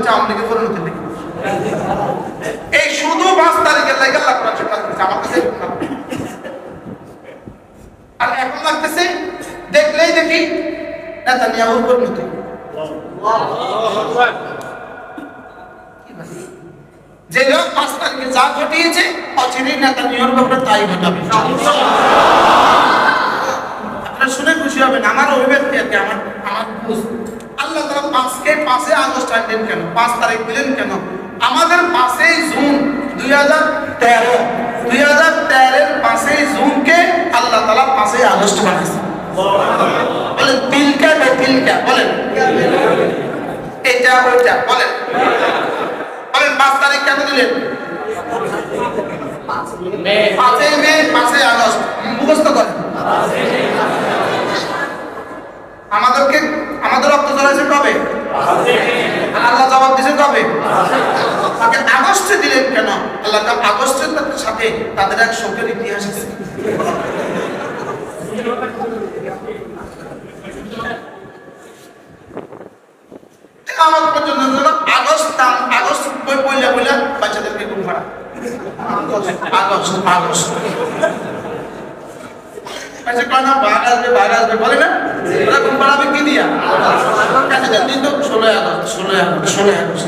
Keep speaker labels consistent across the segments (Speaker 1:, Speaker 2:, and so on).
Speaker 1: দিচ্ছে আওয়ামী লীগের পরিণতি এই আর এখন দেখলেই দেখি পরিণতি। যে লোক পাঁচ তারিখে যা ঘটিয়েছে, অচিরেই নেতানিয়াহুর ব্যাপারে তাই ঘটাবে। আপনারা শুনে খুশি হবেন, আমার অভিব্যক্তি আর কি, আমার আমার পাঁচকে পাঁচে আগস্ট আনলেন কেন? পাঁচ তারিখ দিলেন কেন? আমাদের পাঁচই জুন দুই হাজার তেরো, দুই হাজার তেরোর পাঁচই জুনকে আল্লাহ তালা পাঁচই আগস্ট বানাইছে বলেন তিলকা বে তিলকা বলেন। এটা ওইটা, বলেন। বলেন, পাঁচ তারিখ কেন দিলেন? পাঁচই মে, পাঁচই আগস্ট। মুখস্থ করেন। আমাদেরকে আমাদের রক্ত চলেছে কবে? আল্লাহ জবাব দিয়েছে কবে? তাকে আগস্টে দিলেন কেন? আল্লাহ তার আগস্টের সাথে তাদের এক শোকের ইতিহাস আমার পর্যন্ত বাচ্চাদেরকে ঘুম পাড়া আগস্ট আগস্ট। আচ্ছা কয় না, বাঘ আসবে বাঘ আসবে, বলে ঘুম আচ্ছা দেন দিন তো ষোলোই আগস্ট ষোলোই আগস্ট ষোলোই আগস্ট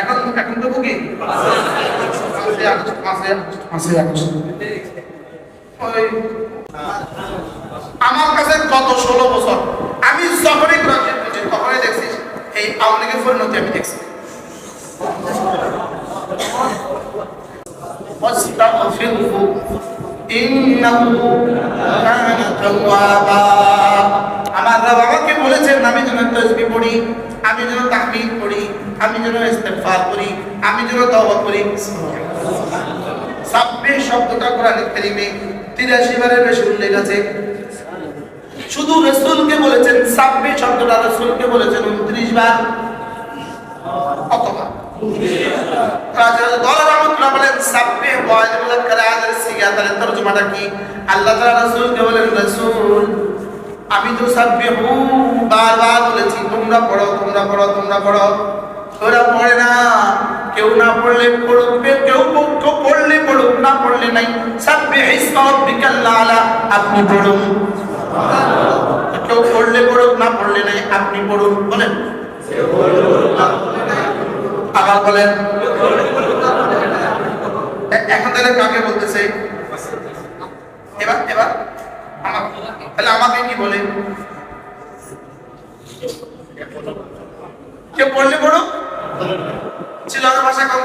Speaker 1: এখন এখন তো কি পাঁচই আগস্ট পাঁচই আগস্ট পাঁচই আগস্ট ওই আমার কাছে গত ষোলো বছর আমি যখনই গ্রাজুয়েট করছি তখনই দেখছি এই আওয়ামী লীগের পরিণতি আমি দেখছি واستغفره إنه كان توابا যেন তসবি পড়ি, আমি যেন তাহমিদ পড়ি, আমি যেন ইস্তেগফার করি, আমি যেন তওবা করি। সাব্বে শব্দটা কোরআনের কারিমে 83 বারের বেশি উল্লেখ আছে। শুধু রাসূলকে বলেছেন সাব্বে শব্দটা রাসূলকে বলেছেন 29 বার। অথবা বলেন আল্লাহ তাআলা আমি তো সাব্বে হু বারবার বলেছি, তোমরা পড়ো তোমরা পড়ো তোমরা পড়ো। ওরা পড়ে না। কেউ না পড়লে পড়ুক কেউ কেউ পড়লে পড়ুক, না পড়লে নাই। সাব্বে ইসমা আপনি পড়ুন। কেউ পড়লে পড়ুক, না পড়লে নাই, আপনি পড়ুন। বলেন। আবার বলেন। এখন তাহলে কাকে বলতেছে? এবার এবার। তাহলে আমাকে কি বলে? কে পড়লে বড় ছিল ভাষা কম